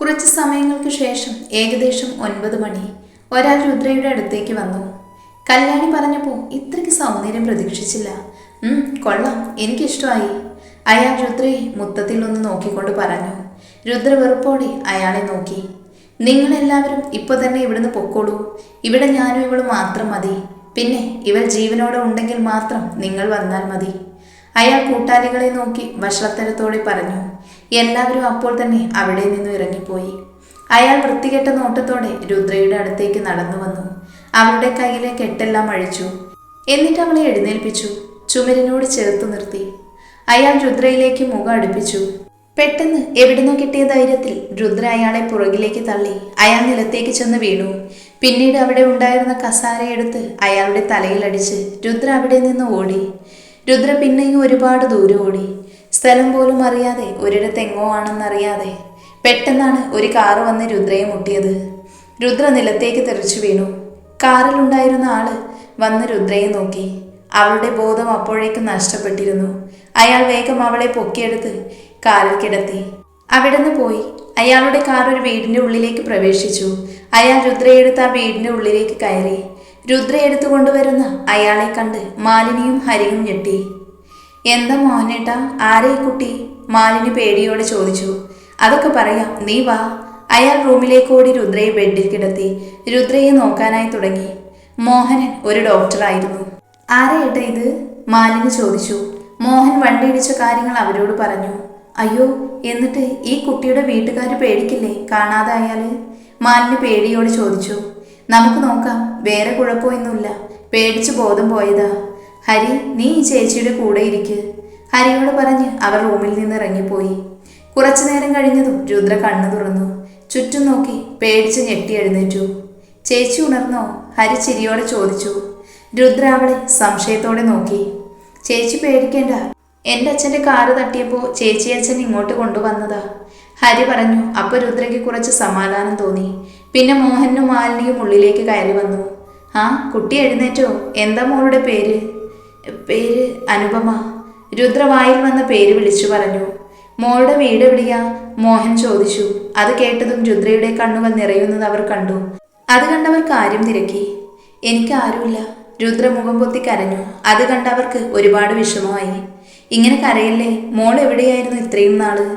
കുറച്ച് സമയങ്ങൾക്ക് ശേഷം ഏകദേശം ഒൻപത് മണി. ഒരാൾ രുദ്രയുടെ അടുത്തേക്ക് വന്നു. കല്യാണി പറഞ്ഞപ്പോൾ ഇത്രയ്ക്ക് സൗന്ദര്യം പ്രതീക്ഷിച്ചില്ല. കൊള്ളാം. എനിക്കിഷ്ടമായി. അയാൾ രുദ്രയെ മുത്തത്തിൽ ഒന്ന് നോക്കിക്കൊണ്ട് പറഞ്ഞു. രുദ്ര വെറുപ്പോടെ അയാളെ നോക്കി. നിങ്ങളെല്ലാവരും ഇപ്പോൾ തന്നെ ഇവിടുന്ന് പൊക്കോളൂ. ഇവിടെ ഞാനും ഇവളും മാത്രം മതി. പിന്നെ ഇവൾ ജീവനോടെ ഉണ്ടെങ്കിൽ മാത്രം നിങ്ങൾ വന്നാൽ മതി. അയാൾ കൂട്ടാളികളെ നോക്കി വഷളത്തരത്തോടെ പറഞ്ഞു. എല്ലാവരും അപ്പോൾ തന്നെ അവിടെ നിന്നും ഇറങ്ങിപ്പോയി. അയാൾ വൃത്തികെട്ട നോട്ടത്തോടെ രുദ്രയുടെ അടുത്തേക്ക് നടന്നു വന്നു. അവളുടെ കയ്യിലെ കെട്ടെല്ലാം അഴിച്ചു. എന്നിട്ട് അവളെ എഴുന്നേൽപ്പിച്ചു. ചുമരിനോട് ചേർത്ത് നിർത്തി. അയാൾ രുദ്രയിലേക്ക് മുഖം അടുപ്പിച്ചു. പെട്ടെന്ന് എവിടുന്നോ കിട്ടിയ ധൈര്യത്തിൽ രുദ്ര അയാളെ പുറകിലേക്ക് തള്ളി. അയാൾ നിലത്തേക്ക് ചെന്ന് വീണു. പിന്നീട് അവിടെ ഉണ്ടായിരുന്ന കസാരയെടുത്ത് അയാളുടെ തലയിലടിച്ച് രുദ്ര അവിടെ നിന്ന് ഓടി. രുദ്ര പിന്നെയും ഒരുപാട് ദൂരം ഓടി. സ്ഥലം പോലും അറിയാതെ ഒരിടത്ത് എങ്ങോ ആണെന്നറിയാതെ പെട്ടെന്നാണ് ഒരു കാറ് വന്ന് രുദ്രയെ മുട്ടിയത്. രുദ്ര നിലത്തേക്ക് തെറിച്ചു വീണു. കാറിലുണ്ടായിരുന്ന ആൾ വന്ന് രുദ്രയെ നോക്കി. അവളുടെ ബോധം അപ്പോഴേക്കും നഷ്ടപ്പെട്ടിരുന്നു. അയാൾ വേഗം അവളെ പൊക്കിയെടുത്ത് കാറിൽ കിടത്തി. അവിടുന്ന് പോയി. അയാളുടെ കാർ ഒരു വീടിന്റെ ഉള്ളിലേക്ക് പ്രവേശിച്ചു. അയാൾ രുദ്രയെടുത്ത് ആ വീടിന്റെ ഉള്ളിലേക്ക് കയറി. രുദ്ര എടുത്തു അയാളെ കണ്ട് മാലിനിയും ഹരിയും ഞെട്ടി. എന്താ മോഹനേട്ടാ? ആരെ കുട്ടി? മാലിനി പേടിയോടെ ചോദിച്ചു. അതൊക്കെ പറയാം. നീ വാ. അയാൾ റൂമിലേക്ക് ഓടി രുദ്രയെ ബെഡിൽ കിടത്തി. രുദ്രയെ നോക്കാനായി തുടങ്ങി. മോഹനൻ ഒരു ഡോക്ടറായിരുന്നു. ആരെയേട്ടാ ഇത്? മാലിനി ചോദിച്ചു. മോഹൻ വണ്ടി ഇടിച്ച കാര്യങ്ങൾ അവരോട് പറഞ്ഞു. അയ്യോ എന്നിട്ട് ഈ കുട്ടിയുടെ വീട്ടുകാർ പേടിക്കില്ലേ? കാണാതായാൽ മാലിനി പേടിയോട് ചോദിച്ചു. നമുക്ക് നോക്കാം. വേറെ കുഴപ്പമൊന്നുമില്ല. പേടിച്ച് ബോധം പോയതാ. ഹരി നീ ഈ ചേച്ചിയുടെ കൂടെ ഇരിക്ക്. ഹരിയോട് പറഞ്ഞ് അവർ റൂമിൽ നിന്ന് ഇറങ്ങിപ്പോയി. കുറച്ചു നേരം കഴിഞ്ഞതും രുദ്ര കണ്ണു തുറന്നു. ചുറ്റും നോക്കി പേടിച്ച് ഞെട്ടി എഴുന്നേറ്റു. ചേച്ചി ഉണർന്നോ? ഹരി ചിരിയോടെ ചോദിച്ചു. രുദ്ര അവളെ സംശയത്തോടെ നോക്കി. ചേച്ചി പേടിക്കേണ്ട. എന്റെ അച്ഛന്റെ കാറ് തട്ടിയപ്പോൾ ചേച്ചി അച്ഛൻ ഇങ്ങോട്ട് കൊണ്ടുവന്നതാ. ഹരി പറഞ്ഞു അപ്പോൾ രുദ്രയ്ക്ക് കുറച്ച് സമാധാനം തോന്നി. പിന്നെ മോഹനും മാലിനിയും ഉള്ളിലേക്ക് കയറി വന്നു. ആ കുട്ടി എഴുന്നേറ്റോ? എന്താ മോളുടെ പേര്? പേര് അനുപമ. രുദ്രവായിൽ വന്ന പേര് വിളിച്ചു പറഞ്ഞു. മോളുടെ വീട് എവിടെയാ? മോഹൻ ചോദിച്ചു. അത് കേട്ടതും രുദ്രയുടെ കണ്ണുകൾ നിറയുന്നത് അവർ കണ്ടു. അത് കണ്ടവർ കാര്യം തിരക്കി. എനിക്ക് ആരുമില്ല രുദ്ര മുഖം പൊത്തി കരഞ്ഞു. അത് കണ്ടവർക്ക് ഒരുപാട് വിഷമമായി. ഇങ്ങനെ കരയല്ലേ? മോൾ എവിടെയായിരുന്നു ഇത്രയും നാൾ?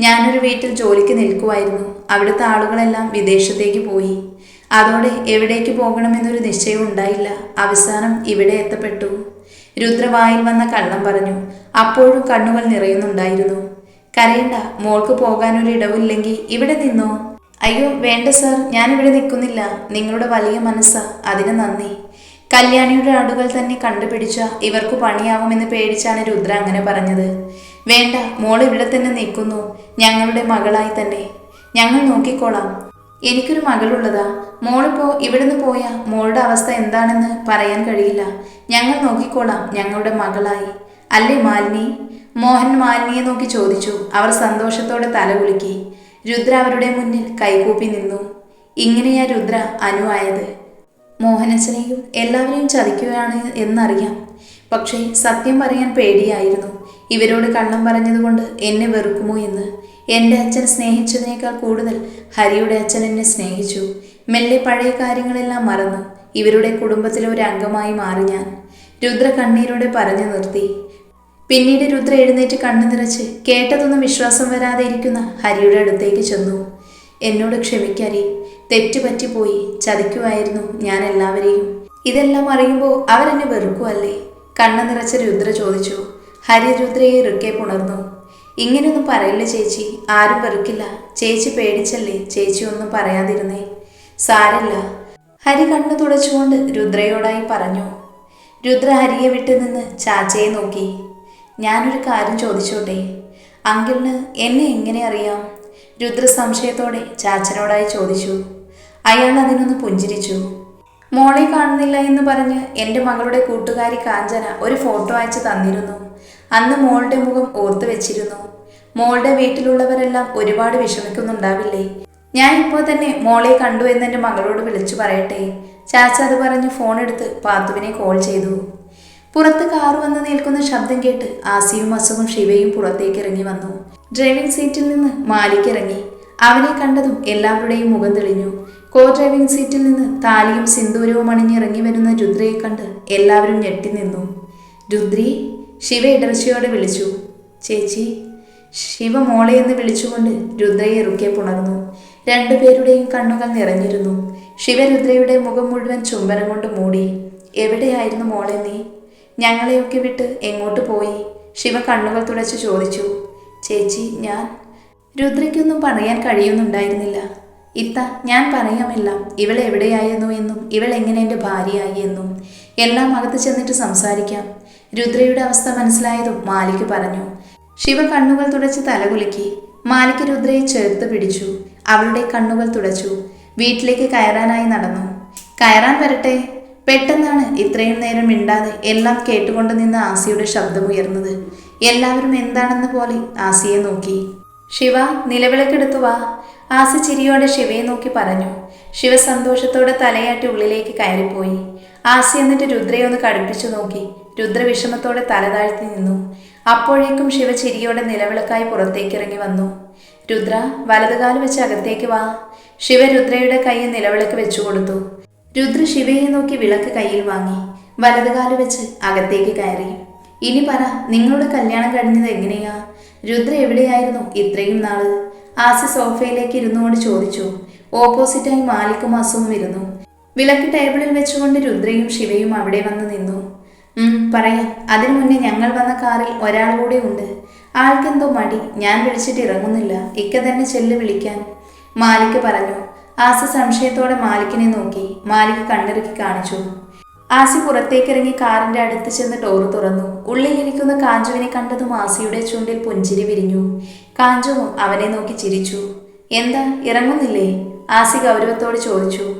ഞാനൊരു വീട്ടിൽ ജോലിക്ക് നിൽക്കുമായിരുന്നു അവിടുത്തെ ആളുകളെല്ലാം വിദേശത്തേക്ക് പോയി. അതോടെ എവിടേക്ക് പോകണമെന്നൊരു നിശ്ചയം ഉണ്ടായില്ല അവസാനം ഇവിടെ എത്തപ്പെട്ടു. രുദ്രവായിൽ വന്ന കള്ളം പറഞ്ഞു. അപ്പോഴും കണ്ണുകൾ നിറയുന്നുണ്ടായിരുന്നു. കരയണ്ട മോൾക്ക് പോകാനൊരു ഇടവില്ലെങ്കിൽ ഇവിടെ നിന്നോ? അയ്യോ വേണ്ട സർ ഞാനിവിടെ നിൽക്കുന്നില്ല. നിങ്ങളുടെ വലിയ മനസ്സാ അതിന് നന്ദി. കല്യാണിയുടെ ആടുകൾ തന്നെ കണ്ടുപിടിച്ച ഇവർക്ക് പണിയാവുമെന്ന് പേടിച്ചാണ് രുദ്ര അങ്ങനെ പറഞ്ഞത്. വേണ്ട മോൾ ഇവിടെ തന്നെ നിൽക്കുന്നു. ഞങ്ങളുടെ മകളായി തന്നെ. ഞങ്ങൾ നോക്കിക്കോളാം. എനിക്കൊരു മകളുള്ളതാ. മോളിപ്പോ ഇവിടുന്ന് പോയാ മോളുടെ അവസ്ഥ എന്താണെന്ന് പറയാൻ കഴിയില്ല. ഞങ്ങൾ നോക്കിക്കോളാം ഞങ്ങളുടെ മകളായി. അല്ലേ മാലിനി? മോഹൻ മാലിനിയെ നോക്കി ചോദിച്ചു. അവർ സന്തോഷത്തോടെ തല കുലുക്കി. രുദ്ര അവരുടെ മുന്നിൽ കൈകൂപ്പി നിന്നു. ഇങ്ങനെയാ രുദ്ര അനുവായത് മോഹനച്ചനെയും എല്ലാവരെയും ചതിക്കുകയാണ് എന്നറിയാം. പക്ഷേ സത്യം പറയാൻ പേടിയായിരുന്നു. ഇവരോട് കള്ളം പറഞ്ഞതുകൊണ്ട് എന്നെ വെറുക്കുമോ എന്ന്. എന്റെ അച്ഛൻ സ്നേഹിച്ചതിനേക്കാൾ കൂടുതൽ ഹരിയുടെ അച്ഛൻ എന്നെ സ്നേഹിച്ചു. മെല്ലെ പഴയ കാര്യങ്ങളെല്ലാം മറന്നു. ഇവരുടെ കുടുംബത്തിലെ ഒരു അംഗമായി മാറി ഞാൻ. രുദ്ര കണ്ണീരോടെ പറഞ്ഞു നിർത്തി. പിന്നീട് രുദ്ര എഴുന്നേറ്റ് കണ്ണു നിറച്ച് കേട്ടതൊന്നും വിശ്വാസം വരാതെ ഇരിക്കുന്ന ഹരിയുടെ അടുത്തേക്ക് ചെന്നു. എന്നോട് ക്ഷമിക്കരി. തെറ്റുപറ്റിപ്പോയി ചതിക്കുമായിരുന്നു ഞാൻ എല്ലാവരെയും. ഇതെല്ലാം അറിയുമ്പോൾ അവരെന്നെ വെറുക്കുമല്ലേ കണ്ണു നിറച്ച രുദ്ര ചോദിച്ചു. ഹരി രുദ്രയെ ഇറുക്കെ പുണർന്നു. ഇങ്ങനെയൊന്നും പറയില്ല ചേച്ചി. ആരും വെറുക്കില്ല. ചേച്ചി പേടിച്ചല്ലേ? ചേച്ചി ഒന്നും പറയാതിരുന്നേ. സാരല്ല. ഹരി കണ്ണു തുടച്ചുകൊണ്ട് രുദ്രയോടായി പറഞ്ഞു. രുദ്ര ഹരിയെ വിട്ടു നിന്ന് ചാച്ചയെ നോക്കി. ഞാനൊരു കാര്യം ചോദിച്ചോട്ടെ? അങ്കിളിന് എന്നെ എങ്ങനെ അറിയാം? രുദ്ര സംശയത്തോടെ ചാച്ചനോടായി ചോദിച്ചു. അയാൾ അതിനൊന്ന് പുഞ്ചിരിച്ചു. മോളെ കാണുന്നില്ല എന്ന് പറഞ്ഞ് എന്റെ മകളുടെ കൂട്ടുകാരി കാഞ്ചന ഒരു ഫോട്ടോ അയച്ചു തന്നിരുന്നു. അന്ന് മോളുടെ മുഖം ഓർത്തു വെച്ചിരുന്നു. മോളുടെ വീട്ടിലുള്ളവരെല്ലാം ഒരുപാട് വിഷമിക്കുന്നുണ്ടാവില്ലേ? ഞാൻ ഇപ്പോൾ തന്നെ മോളെ കണ്ടു എന്ന് എന്റെ മകളോട് വിളിച്ചു പറയട്ടെ. ചാച്ച അത് പറഞ്ഞ് ഫോൺ എടുത്ത് പാത്തുവിനെ കോൾ ചെയ്തു. പുറത്ത് കാർ വന്ന് നിൽക്കുന്ന ശബ്ദം കേട്ട് ആസിയും അസുഖം ശിവയും പുറത്തേക്ക് ഇറങ്ങി വന്നു. ഡ്രൈവിംഗ് സീറ്റിൽ നിന്ന് മാലിക് ഇറങ്ങി. അവനെ കണ്ടതും എല്ലാവരുടെയും മുഖം തെളിഞ്ഞു. കോ ഡ്രൈവിംഗ് സീറ്റിൽ നിന്ന് താലിയും സിന്ദൂരവും അണിഞ്ഞിറങ്ങി വരുന്ന രുദ്രയെ കണ്ട് എല്ലാവരും ഞെട്ടി നിന്നു. രുദ്രി? ശിവ ഇടർച്ചയോടെ വിളിച്ചു. ചേച്ചി ശിവ മോളെ എന്ന് വിളിച്ചുകൊണ്ട് രുദ്രയെ ഇറുക്കെ പുണർന്നു. രണ്ടുപേരുടെയും കണ്ണുകൾ നിറഞ്ഞിരുന്നു. ശിവരുദ്രയുടെ മുഖം മുഴുവൻ ചുംബനം കൊണ്ട് മൂടി. എവിടെയായിരുന്നു മോളെ നീ? ഞങ്ങളെയൊക്കെ വിട്ട് എങ്ങോട്ട് പോയി? ശിവ കണ്ണുകൾ തുടച്ച് ചോദിച്ചു. ചേച്ചി ഞാൻ. രുദ്രയ്ക്കൊന്നും പറയാൻ കഴിയുന്നുണ്ടായിരുന്നില്ല. ഇത്ത ഞാൻ പറയാമെല്ലാം. ഇവൾ എവിടെയായിരുന്നു എന്നും ഇവൾ എങ്ങനെ എന്റെ ഭാര്യയായി എന്നും. എല്ലാം അകത്ത് ചെന്നിട്ട് സംസാരിക്കാം. രുദ്രയുടെ അവസ്ഥ മനസ്സിലായതും മാലിക് പറഞ്ഞു. ശിവ കണ്ണുകൾ തുടച്ച് തലകുലുക്കി മാലിക് രുദ്രയെ ചേർത്ത് പിടിച്ചു. അവളുടെ കണ്ണുകൾ തുടച്ചു. വീട്ടിലേക്ക് കയറാനായി നടന്നു. കയറാൻ വരട്ടെ. പെട്ടെന്നാണ് ഇത്രയും നേരം മിണ്ടാതെ എല്ലാം കേട്ടുകൊണ്ട് നിന്ന ആസിയുടെ ശബ്ദമുയർന്നത് എല്ലാവരും എന്താണെന്ന് പോലെ ആസിയെ നോക്കി. ശിവ നിലവിളക്കെടുത്തു വാ. ആസി ചിരിയോടെ ശിവയെ നോക്കി പറഞ്ഞു. ശിവ സന്തോഷത്തോടെ തലയാട്ടി ഉള്ളിലേക്ക് കയറിപ്പോയി. ആസി എന്നിട്ട് രുദ്രയെ ഒന്ന് കടുപ്പിച്ചു നോക്കി. രുദ്ര തലതാഴ്ത്തി തല നിന്നു. അപ്പോഴേക്കും ശിവ ചിരിയോടെ നിലവിളക്കായി പുറത്തേക്കിറങ്ങി വന്നു. രുദ്ര വലതുകാൽ വെച്ച് അകത്തേക്ക് വാ. ശിവ രുദ്രയുടെ കയ്യിൽ നിലവിളക്ക് വെച്ചു കൊടുത്തു. രുദ്ര ശിവയെ നോക്കി വിളക്ക് കയ്യിൽ വാങ്ങി. വലതുകാൽ വെച്ച് അകത്തേക്ക് കയറി. ഇനി പറ നിങ്ങളുടെ കല്യാണം കഴിഞ്ഞത് എങ്ങനെയാ? രുദ്ര എവിടെയായിരുന്നു ഇത്രയും നാൾ ആസി സോഫയിലേക്ക് ഇരുന്നുകൊണ്ട് ചോദിച്ചു. ഓപ്പോസിറ്റായി മാലിക്കും അസുവും ഇരുന്നു. വിളക്ക് ടേബിളിൽ വെച്ചുകൊണ്ട് രുദ്രയും ശിവയും അവിടെ വന്ന് നിന്നു. പറയാം. അതിനു മുന്നേ ഞങ്ങൾ വന്ന കാറിൽ ഒരാൾ കൂടെ ഉണ്ട്. ആൾക്കെന്തോ മടി. ഞാൻ വിളിച്ചിട്ട് ഇറങ്ങുന്നില്ല. ഇക്ക തന്നെ ചെല്ല് വിളിക്കാൻ. മാലിക് പറഞ്ഞു. ആസ സംശയത്തോടെ മാലിക്കിനെ നോക്കി. മാലിക് കണ്ണിറുക്കി കാണിച്ചു. ആസി പുറത്തേക്കിറങ്ങി കാറിന്റെ അടുത്ത് ചെന്ന് ഡോറ് തുറന്നു. ഉള്ളിലിരിക്കുന്ന കാഞ്ചുവിനെ കണ്ടതും ആസിയുടെ ചുണ്ടിൽ പുഞ്ചിരി വിരിഞ്ഞു. കാഞ്ചുവും അവനെ നോക്കി ചിരിച്ചു. എന്താ? ഇറങ്ങുന്നില്ലേ? ആസി ഗൗരവത്തോട് ചോദിച്ചു.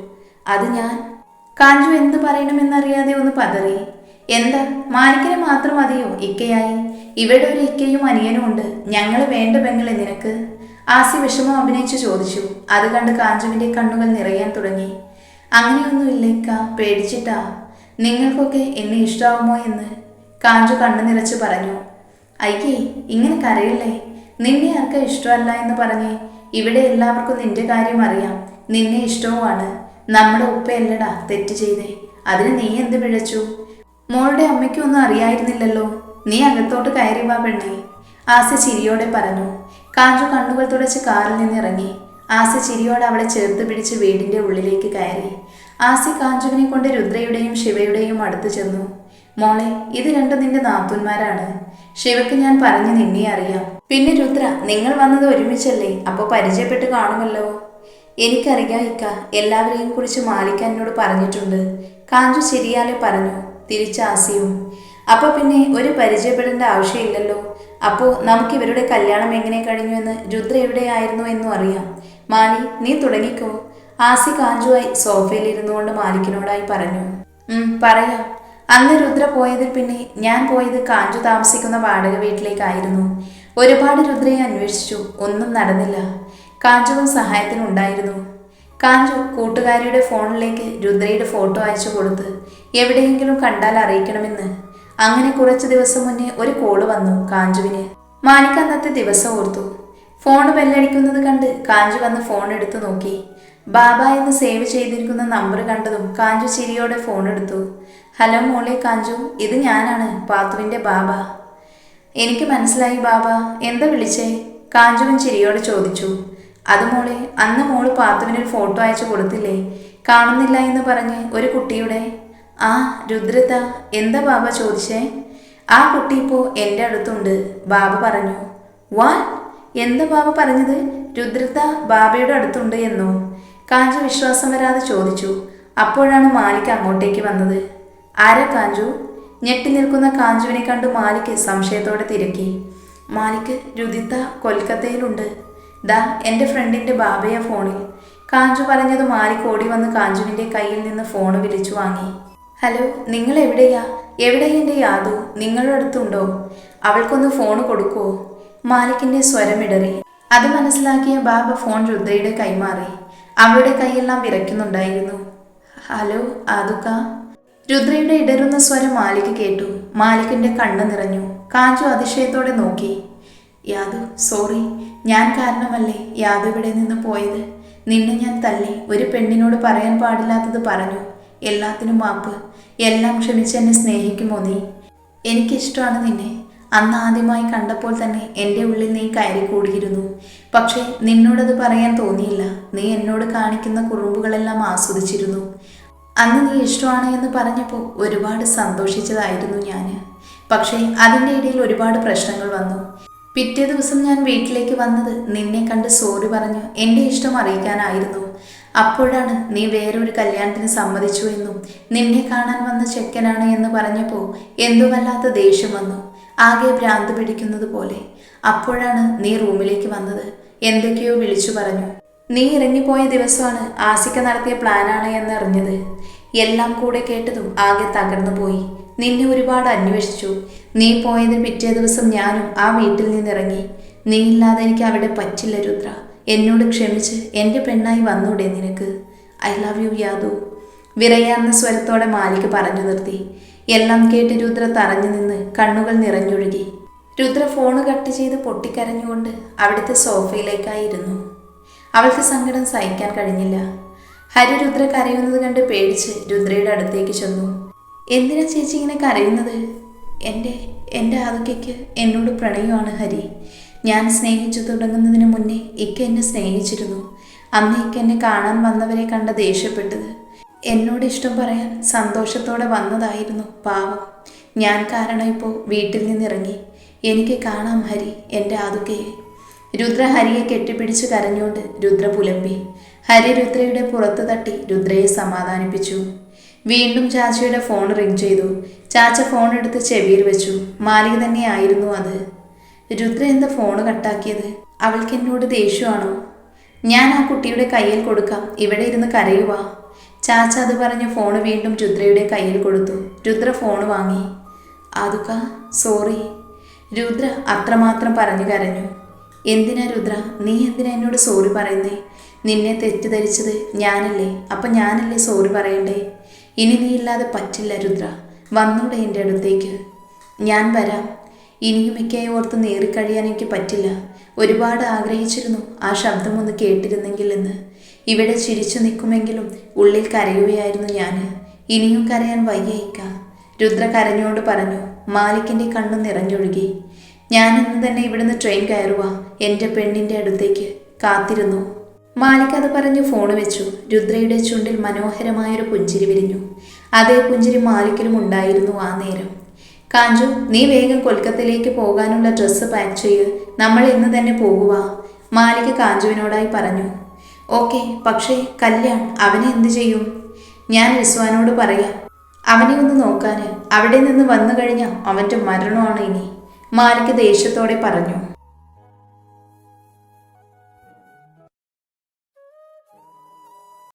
അത് ഞാൻ. കാഞ്ചു എന്ത് പറയണമെന്നറിയാതെ ഒന്ന് പതറി. എന്താ? മാനിക്കന് മാത്രം മതിയോ? ഇക്കയായി. ഇവിടെ ഒരു ഇക്കയും അനിയനും ഉണ്ട്. ഞങ്ങൾ വേണ്ട പെങ്ങളെ നിനക്ക്. ആസി വിഷമം അഭിനയിച്ചു ചോദിച്ചു. അത് കണ്ട് കാഞ്ചുവിന്റെ കണ്ണുകൾ നിറയാൻ തുടങ്ങി. അങ്ങനെയൊന്നുമില്ല ഇക്ക. പേടിച്ചിട്ടാ. നിങ്ങൾക്കൊക്കെ എന്നെ ഇഷ്ടാവുമോ എന്ന് കാഞ്ചു കണ്ണു നിറച്ച് പറഞ്ഞു. അയ്യേ ഇങ്ങനെ കരയില്ലേ? നിന്നെ ആർക്ക ഇഷ്ടമല്ല എന്ന് പറഞ്ഞ് ഇവിടെ എല്ലാവർക്കും നിന്റെ കാര്യം അറിയാം. നിന്നെ ഇഷ്ടവുമാണ്. നമ്മുടെ ഉപ്പയല്ലടാ തെറ്റ് ചെയ്തേ. അതിന് നീ എന്ത് പിഴച്ചു? മോളുടെ അമ്മയ്ക്കൊന്നും അറിയായിരുന്നില്ലല്ലോ. നീ അകത്തോട്ട് കയറി വാ പെണ്ണേ ആസ ചിരിയോടെ പറഞ്ഞു. കാഞ്ചു കണ്ണുകൾ തുടച്ച് കാറിൽ നിന്നിറങ്ങി. ആസ ചിരിയോടെ അവളെ ചേർത്ത് പിടിച്ച് വീടിന്റെ ഉള്ളിലേക്ക് കയറി. ആസി കാഞ്ചുവിനെ കൊണ്ട് രുദ്രയുടെയും ശിവയുടെയും അടുത്ത് ചെന്നു. മോളെ ഇത് രണ്ടും നിന്റെ നാത്തൂന്മാരാണ്. ശിവക്ക് ഞാൻ പറഞ്ഞു നിന്നെ അറിയാം. പിന്നെ രുദ്ര നിങ്ങൾ വന്നത് ഒരുമിച്ചല്ലേ? അപ്പോൾ പരിചയപ്പെട്ട് കാണുമല്ലോ. എനിക്കറിയാം ഇക്ക. എല്ലാവരെയും കുറിച്ച് മാലിക്ക എന്നോട് പറഞ്ഞിട്ടുണ്ട് കാഞ്ചു ശരിയാലെ പറഞ്ഞു. തിരിച്ച ആസിയും അപ്പൊ പിന്നെ ഒരു പരിചയപ്പെടേണ്ട ആവശ്യമില്ലല്ലോ. അപ്പോൾ നമുക്ക് ഇവരുടെ കല്യാണം എങ്ങനെ കഴിഞ്ഞു എന്ന് രുദ്ര എവിടെയായിരുന്നു എന്നും അറിയാം. മാലി നീ തുടങ്ങിക്കോ. ആസി കാഞ്ചുവായി സോഫയിൽ ഇരുന്നുകൊണ്ട് മാലിക്കിനോടായി പറഞ്ഞു. പറയാം. അന്ന് രുദ്ര പോയതിൽ പിന്നെ ഞാൻ പോയത് കാഞ്ചു താമസിക്കുന്ന വാടക വീട്ടിലേക്കായിരുന്നു. ഒരുപാട് രുദ്രയെ അന്വേഷിച്ചു. ഒന്നും നടന്നില്ല. കാഞ്ചുവും സഹായത്തിനുണ്ടായിരുന്നു. കാഞ്ചു കൂട്ടുകാരിയുടെ ഫോണിലേക്ക് രുദ്രയുടെ ഫോട്ടോ അയച്ചു കൊടുത്ത് എവിടെയെങ്കിലും കണ്ടാൽ അറിയിക്കണമെന്ന്. അങ്ങനെ കുറച്ച് ദിവസം മുന്നേ ഒരു കോൾ വന്നു കാഞ്ചുവിന്. മാനിക്ക് അന്നത്തെ ദിവസം ഓർത്തു. ഫോൺ ബെല്ലടിക്കുന്നത് കണ്ട് കാഞ്ചു വന്ന് ഫോൺ എടുത്തു നോക്കി. ബാബ എന്ന് സേവ് ചെയ്തിരിക്കുന്ന നമ്പർ കണ്ടതും കാഞ്ചു ചിരിയോടെ ഫോൺ എടുത്തു. ഹലോ മോളെ കാഞ്ചു ഇത് ഞാനാണ് പാത്തുവിന്റെ ബാബ. എനിക്ക് മനസ്സിലായി ബാബ എന്താ വിളിച്ചേ? കാഞ്ചുവിൻ ചിരിയോടെ ചോദിച്ചു. അത് മോളെ അന്ന് മോൾ പാത്തുവിനൊരു ഫോട്ടോ അയച്ചു കൊടുത്തില്ലേ? കാണുന്നില്ല എന്ന് പറഞ്ഞ് ഒരു കുട്ടിയുടെ ആ രുദ്രത എന്താ ബാബ ചോദിച്ചേ? ആ കുട്ടി ഇപ്പോൾ എന്റെ അടുത്തുണ്ട് ബാബ പറഞ്ഞു. വാ എന്താ ബാബ പറഞ്ഞത്? രുദ്രത ബാബയുടെ അടുത്തുണ്ട് എന്നോ? കാഞ്ചു വിശ്വാസം വരാതെ ചോദിച്ചു. അപ്പോഴാണ് മാലിക് അങ്ങോട്ടേക്ക് വന്നത്. ആരാ കാഞ്ചു? ഞെട്ടി നിൽക്കുന്ന കാഞ്ചുവിനെ കണ്ട് മാലിക് സംശയത്തോടെ തിരക്കി. മാലിക് രുദിത്ത കൊൽക്കത്തയിലുണ്ട്. ദാ എന്റെ ഫ്രണ്ടിന്റെ ബാബയെ ഫോണിൽ. കാഞ്ചു പറഞ്ഞത് മാലിക് ഓടി വന്ന് കാഞ്ചുവിന്റെ കയ്യിൽ നിന്ന് ഫോൺ വിളിച്ചു വാങ്ങി. ഹലോ നിങ്ങൾ എവിടെയാ എവിടെ എന്റെ യാദു? നിങ്ങളുടെ അടുത്തുണ്ടോ? അവൾക്കൊന്ന് ഫോൺ കൊടുക്കുവോ സ്വരം സ്വരമിടറി അത് മനസ്സിലാക്കിയ ബാബ ഫോൺ രുദ്രയുടെ കൈമാറി അവളുടെ കൈയെല്ലാം വിറയ്ക്കുന്നുണ്ടായിരുന്നു. ഹലോ ആദുക്ക രുദ്രയുടെ ഇടരുന്ന സ്വരം മാലിക് കേട്ടു. മാലിക്കിന്റെ കണ്ണ് നിറഞ്ഞു. കാഞ്ചു അതിശയത്തോടെ നോക്കി. യാദു സോറി ഞാൻ കാരണമല്ലേ യാദു ഇവിടെ നിന്ന് പോയത്? നിന്നെ ഞാൻ തല്ലി. ഒരു പെണ്ണിനോട് പറയാൻ പാടില്ലാത്തത് പറഞ്ഞു. എല്ലാത്തിനും മാപ്പ്. എല്ലാം ക്ഷമിച്ച് എന്നെ സ്നേഹിക്കുമോ നീ? എനിക്കിഷ്ടമാണ് നിന്നെ. അന്ന് ആദ്യമായി കണ്ടപ്പോൾ തന്നെ എന്റെ ഉള്ളിൽ നീ കയറി കൂടിയിരുന്നു. പക്ഷേ നിന്നോടത് പറയാൻ തോന്നിയില്ല. നീ എന്നോട് കാണിക്കുന്ന കുറുമ്പുകളെല്ലാം ആസ്വദിച്ചിരുന്നു. അന്ന് നീ ഇഷ്ടമാണ് എന്ന് പറഞ്ഞപ്പോൾ ഒരുപാട് സന്തോഷിച്ചതായിരുന്നു ഞാൻ പക്ഷേ അതിന്റെ ഇടയിൽ ഒരുപാട് പ്രശ്നങ്ങൾ വന്നു. പിറ്റേ ദിവസം ഞാൻ വീട്ടിലേക്ക് വന്നത് നിന്നെ കണ്ട് സോറി പറഞ്ഞു എന്റെ ഇഷ്ടം അറിയിക്കാനായിരുന്നു. അപ്പോഴാണ് നീ വേറൊരു കല്യാണത്തിന് സമ്മതിച്ചു എന്നും നിന്നെ കാണാൻ വന്ന ചെക്കനാണ് എന്ന് പറഞ്ഞപ്പോൾ എന്തോ വല്ലാത്ത ദേഷ്യം വന്നു. ആകെ ഭ്രാന്ത് പിടിക്കുന്നത് പോലെ. അപ്പോഴാണ് നീ റൂമിലേക്ക് വന്നത്. എന്തൊക്കെയോ വിളിച്ചു പറഞ്ഞു. നീ ഇറങ്ങിപ്പോയ ദിവസമാണ് ആസിക്ക നടത്തിയ പ്ലാനാണ് എന്ന് അറിഞ്ഞത് എല്ലാം കൂടെ കേട്ടതും ആകെ തകർന്നു പോയി. നിന്നെ ഒരുപാട് അന്വേഷിച്ചു. നീ പോയതിന് പിറ്റേ ദിവസം ഞാനും ആ വീട്ടിൽ നിന്നിറങ്ങി. നീ ഇല്ലാതെ എനിക്ക് അവിടെ പറ്റില്ല രുദ്ര. എന്നോട് ക്ഷമിച്ച് എന്റെ പെണ്ണായി വന്നൂടെ നിനക്ക്. I love you Yadu. വിറയാർന്ന സ്വരത്തോടെ മാലിക പറഞ്ഞു നിർത്തി. എല്ലാം കേട്ട് രുദ്ര തറഞ്ഞു നിന്ന് കണ്ണുകൾ നിറഞ്ഞൊഴുകി. രുദ്ര ഫോണ് കട്ട് ചെയ്ത് പൊട്ടിക്കരഞ്ഞുകൊണ്ട് അവിടുത്തെ സോഫയിലേക്കായിരുന്നു. അവൾക്ക് സങ്കടം സഹിക്കാൻ കഴിഞ്ഞില്ല. ഹരി രുദ്ര കരയുന്നത് കണ്ട് പേടിച്ച് രുദ്രയുടെ അടുത്തേക്ക് ചെന്നു. എന്തിനാ ചേച്ചി ഇങ്ങനെ കരയുന്നത്? എന്റെ എന്റെ ആദുക്കയ്ക്ക് എന്നോട് പ്രണയമാണ് ഹരി. ഞാൻ സ്നേഹിച്ചു തുടങ്ങുന്നതിന് മുന്നേ ഇക്ക എന്നെ സ്നേഹിച്ചിരുന്നു. അന്ന് ഇക്ക എന്നെ കാണാൻ വന്നവരെ കണ്ട ദേഷ്യപ്പെട്ടത്. എന്നോട് ഇഷ്ടം പറയാൻ സന്തോഷത്തോടെ വന്നതായിരുന്നു പാവം. ഞാൻ കാരണം ഇപ്പോൾ വീട്ടിൽ നിന്നിറങ്ങി. എനിക്ക് കാണാം ഹരി എന്റെ ആതുകയെ. രുദ്ര ഹരിയെ കെട്ടിപ്പിടിച്ച് കരഞ്ഞുകൊണ്ട് രുദ്ര പുലമ്പി. ഹരി രുദ്രയുടെ പുറത്ത് തട്ടി രുദ്രയെ സമാധാനിപ്പിച്ചു. വീണ്ടും ചാച്ചയുടെ ഫോൺ റിങ് ചെയ്തു. ചാച്ച ഫോൺ എടുത്ത് ചെവിയിൽ വെച്ചു. മാലിക തന്നെയായിരുന്നു അത്. രുദ്ര എന്താ ഫോൺ കട്ടാക്കിയത്? അവൾക്ക് എന്നോട് ദേഷ്യമാണോ? ഞാൻ ആ കുട്ടിയുടെ കയ്യിൽ കൊടുക്കാം. ഇവിടെ ഇരുന്ന് കരയുവാ. ചാച്ച അത് പറഞ്ഞ് ഫോൺ വീണ്ടും രുദ്രയുടെ കയ്യിൽ കൊടുത്തു. രുദ്ര ഫോൺ വാങ്ങി. അതുക്ക സോറി രുദ്ര അത്രമാത്രം പറഞ്ഞു കരഞ്ഞു. എന്തിനാ രുദ്ര? നീ എന്തിനാ എന്നോട് സോറി പറയുന്നേ? നിന്നെ തെറ്റിദ്ധരിച്ചത് ഞാനല്ലേ. അപ്പം ഞാനല്ലേ സോറി പറയണ്ടേ? ഇനി നീ ഇല്ലാതെ പറ്റില്ല രുദ്ര. വന്നൂടെ എന്റെ അടുത്തേക്ക്. ഞാൻ വരാം. ഇനിയും മിക്കയെ ഓർത്ത് നേറിക്കഴിയാൻ എനിക്ക് പറ്റില്ല. ഒരുപാട് ആഗ്രഹിച്ചിരുന്നു ആ ശബ്ദം ഒന്ന് കേട്ടിരുന്നെങ്കിൽ എന്ന് ഇവിടെ ചിരിച്ചു നിൽക്കുമെങ്കിലും ഉള്ളിൽ കരയുകയായിരുന്നു ഞാൻ ഇനിയും കരയാൻ വയ്യയിക്ക. രുദ്ര കരഞ്ഞുകൊണ്ട് പറഞ്ഞു. മാലിക്കിന്റെ കണ്ണു നിറഞ്ഞൊഴുകി. ഞാൻ ഇന്ന് തന്നെ ഇവിടുന്ന് ട്രെയിൻ കയറുക എന്റെ പെണ്ണിന്റെ അടുത്തേക്ക് കാത്തിരുന്നു. മാലിക് അത് പറഞ്ഞ് ഫോൺ വെച്ചു. രുദ്രയുടെ ചുണ്ടിൽ മനോഹരമായൊരു പുഞ്ചിരി വിരിഞ്ഞു. അതേ പുഞ്ചിരി മാലിക്കിലും ഉണ്ടായിരുന്നു ആ നേരം. കാഞ്ചു നീ വേഗം കൊൽക്കത്തയിലേക്ക് പോകാനുള്ള ഡ്രസ്സ് പാക്ക് ചെയ്യ്. നമ്മൾ ഇന്ന് തന്നെ പോകുക മാലിക കാഞ്ചുവിനോടായി പറഞ്ഞു. ഓക്കെ പക്ഷേ കല്യാൺ അവനെ എന്ത് ചെയ്യും? ഞാൻ റിസ്വാനോട് പറയാം. അവനെ ഒന്ന് നോക്കാൻ അവിടെ നിന്ന് വന്നു കഴിഞ്ഞാൽ അവന്റെ മരണമാണ് ഇനി. മാലിക ദേഷ്യത്തോടെ പറഞ്ഞു.